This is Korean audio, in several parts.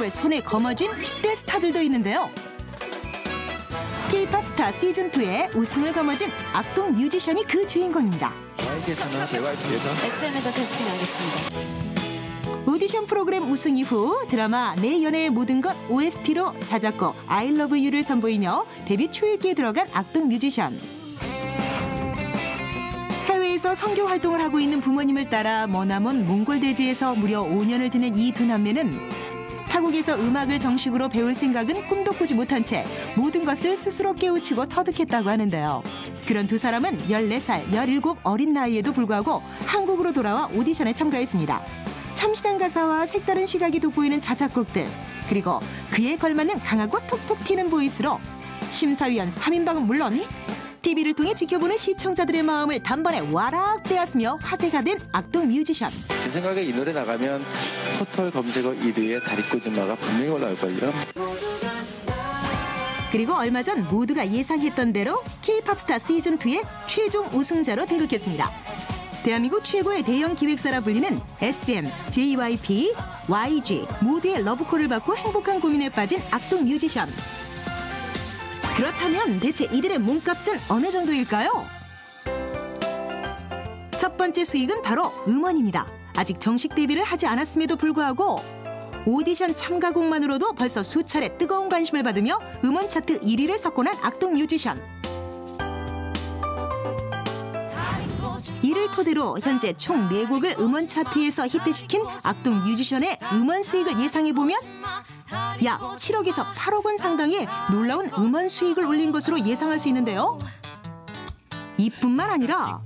입을 손에 거머쥔 10대 스타들도 있는데요. K-팝 스타 시즌2의 우승을 거머쥔 악동 뮤지션이 그 주인공입니다. 나에게서는 JYP에서 SM에서 캐스팅하겠습니다. 오디션 프로그램 우승 이후 드라마 내 연애의 모든 것 OST로 자작곡 I Love You를 선보이며 데뷔 초일기에 들어간 악동 뮤지션. 해외에서 선교 활동을 하고 있는 부모님을 따라 머나먼 몽골 대지에서 무려 5년을 지낸 이 두 남매는 타국에서 음악을 정식으로 배울 생각은 꿈도 꾸지 못한 채 모든 것을 스스로 깨우치고 터득했다고 하는데요. 그런 두 사람은 14살, 17 어린 나이에도 불구하고 한국으로 돌아와 오디션에 참가했습니다. 참신한 가사와 색다른 시각이 돋보이는 자작곡들 그리고 그에 걸맞는 강하고 톡톡 튀는 보이스로 심사위원 3인방은 물론 TV를 통해 지켜보는 시청자들의 마음을 단번에 와락 빼앗으며 화제가 된 악동 뮤지션 제 생각에 이 노래 나가면 포털 검색어 1위에 다리꼬지마가 분명히 올라올걸요. 그리고 얼마 전 모두가 예상했던 대로 K-팝 스타 시즌2의 최종 우승자로 등극했습니다. 대한민국 최고의 대형 기획사라 불리는 SM, JYP, YG 모두의 러브콜을 받고 행복한 고민에 빠진 악동 뮤지션. 그렇다면 대체 이들의 몸값은 어느 정도일까요? 첫 번째 수익은 바로 음원입니다. 아직 정식 데뷔를 하지 않았음에도 불구하고 오디션 참가곡만으로도 벌써 수차례 뜨거운 관심을 받으며 음원 차트 1위를 석권한 악동 뮤지션. 이를 토대로 현재 총 4곡을 음원 차트에서 히트시킨 악동 뮤지션의 음원 수익을 예상해보면 약 7억에서 8억 원 상당의 놀라운 음원 수익을 올린 것으로 예상할 수 있는데요. 이뿐만 아니라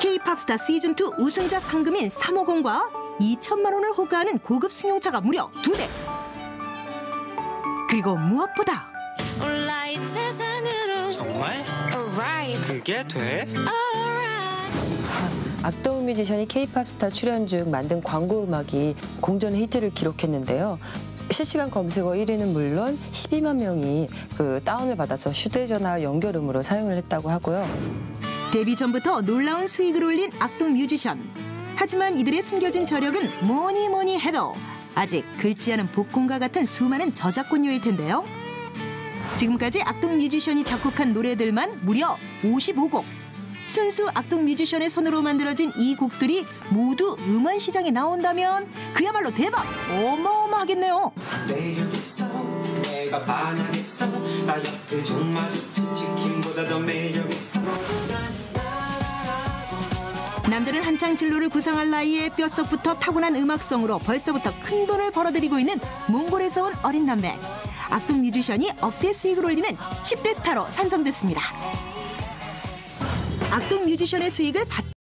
K-팝 스타 시즌2 우승자 상금인 3억 원과 2천만 원을 호가하는 고급 승용차가 무려 두 대. 그리고 무엇보다 정말? 그게 돼? 악동 뮤지션이 K-팝 스타 출연 중 만든 광고 음악이 공전 히트를 기록했는데요. 실시간 검색어 1위는 물론 12만 명이 그 다운을 받아서 휴대전화 연결음으로 사용을 했다고 하고요. 데뷔 전부터 놀라운 수익을 올린 악동 뮤지션. 하지만 이들의 숨겨진 저력은 뭐니 뭐니 해도 아직 긁지 않은 복공과 같은 수많은 저작권료일 텐데요. 지금까지 악동 뮤지션이 작곡한 노래들만 무려 55곡. 순수 악동 뮤지션의 손으로 만들어진 이 곡들이 모두 음원 시장에 나온다면 그야말로 대박! 어마어마하겠네요. 매력있어 내가 반하겠어 다이어트 정말 좋지 치킨보다 더 매력있어 남들은 한창 진로를 구상할 나이에 뼛속부터 타고난 음악성으로 벌써부터 큰 돈을 벌어들이고 있는 몽골에서 온 어린 남매. 악동 뮤지션이 억대 수익을 올리는 10대 스타로 선정됐습니다. 악동 뮤지션의 수익을 받